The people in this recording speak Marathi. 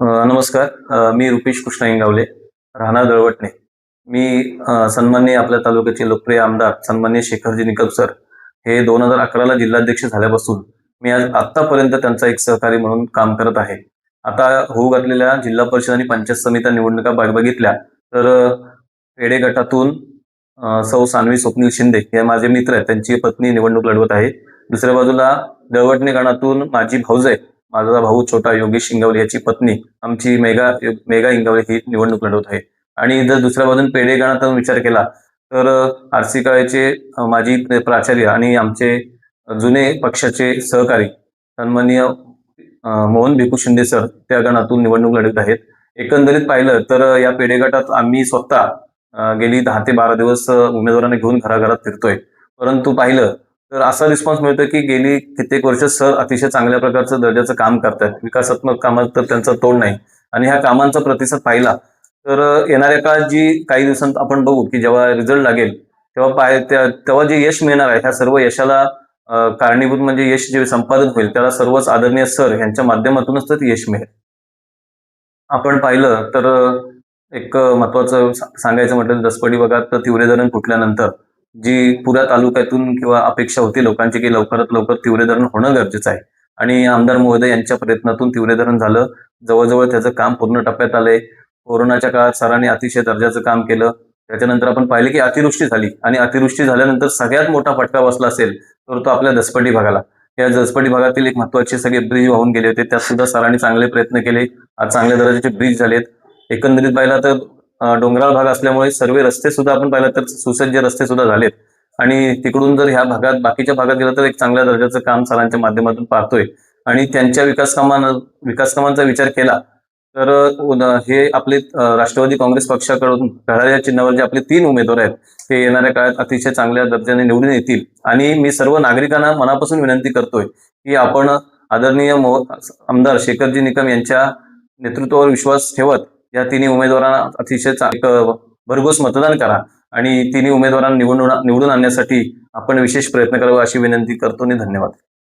नमस्कार. मी रुपेश कृष्ण इंगावले राहणार दळवटणे. मी सन्मान्य आपल्या तालुक्याचे लोकप्रिय आमदार सन्मान्य शेखरजी निकम सर हे दोन हजार अकराला जिल्हाध्यक्ष झाल्यापासून मी आज आत्तापर्यंत त्यांचा एक सहकारी म्हणून काम करत आहे. आता होऊ घातलेल्या जिल्हा परिषद आणि पंचायत समित्या निवडणुका बघ- बघितल्या तर पेडे गटातून सौ सानवी स्वप्नील शिंदे हे माझे मित्र आहेत. त्यांची पत्नी निवडणूक लढवत आहे. दुसऱ्या बाजूला दळवटणे गणातून माझी भाऊज आहे माझा भाऊ छोटा योगेश इंगवले याची पत्नी आमची मेगा मेगा इंगवले ही निवडणूक लढवत आहे. आणि जर दुसऱ्या बाजून पेढे विचार केला तर आरसी काळेचे माजी प्राचार्य आणि आमचे जुने पक्षाचे सहकारी सन्माननीय मोहन भिकू शिंदे सर त्या गणातून निवडणूक लढवत आहेत. एकंदरीत पाहिलं तर या पेढे गटात आम्ही स्वतः गेली दहा ते बारा दिवस उमेदवारांना घेऊन घराघरात फिरतोय. परंतु पाहिलं तर असा रिस्पॉन्स मिळतो की गेली कित्येक वर्ष सर अतिशय चांगल्या प्रकारचं दर्जाचं काम करतात विकासात्मक कामात तर त्यांचं तोड नाही. आणि ह्या कामांचा प्रतिसाद पाहिला तर येणाऱ्या काळात जी काही दिवसांत आपण बघू की जेव्हा रिझल्ट लागेल तेव्हा पाय तेव्हा जे यश मिळणार आहे ह्या सर्व यशाला कारणीभूत म्हणजे यश जे संपादन होईल त्याला सर्वच आदरणीय सर यांच्या माध्यमातूनच तर ते यश मिळेल. आपण पाहिलं तर एक महत्वाचं सांगायचं म्हटलं तर दसपडी भागात तिवरे धरण फुटल्यानंतर जी पुऱ्या तालुक्यातून किंवा अपेक्षा होती लोकांची की लवकरात लवकर तिवरे धरण होणं गरजेचं आहे. आणि आमदार महोदय यांच्या प्रयत्नातून तिवरे धरण झालं. जवळजवळ त्याचं काम पूर्ण टप्प्यात आलंय. कोरोनाच्या काळात सरांनी अतिशय दर्जाचं काम केलं. त्याच्यानंतर आपण पाहिले की अतिवृष्टी झाली. आणि अतिवृष्टी झाल्यानंतर सगळ्यात मोठा फटका बसला असेल तर तो आपल्या दसपटी भागाला. या जसपटी भागातील एक महत्त्वाचे सगळे ब्रिज वाहून गेले होते. त्यात सुद्धा सरांनी चांगले प्रयत्न केले. आज चांगल्या दर्जाचे ब्रिज झालेत. एकंदरीत पाहिला तर डोंगराळ भाग असल्यामुळे सर्व रस्ते सुद्धा आपण पाहिलं तर सुसज्ज रस्ते सुद्धा झालेत. आणि तिकडून जर ह्या भागात बाकीच्या भागात गेलं तर एक चांगल्या दर्जाचं काम सरांच्या माध्यमातून पाहतोय. आणि त्यांच्या विकास कामान विकास कामांचा विचार केला तर हे आपले राष्ट्रवादी काँग्रेस पक्षाकडून घड्याळ्या चिन्हावर जे आपले तीन उमेदवार आहेत ते येणाऱ्या काळात अतिशय चांगल्या दर्जाने निवडून येतील. आणि मी सर्व नागरिकांना मनापासून विनंती करतोय की आपण आदरणीय मो- आमदार शेखरजी निकम यांच्या नेतृत्वावर विश्वास ठेवत या तिन्ही उमेदवारांना अतिशय एक भरघोस मतदान करा. आणि तिन्ही उमेदवारांना निवडून निवडून आणण्यासाठी आपण विशेष प्रयत्न करावा अशी विनंती करतो आणि धन्यवाद.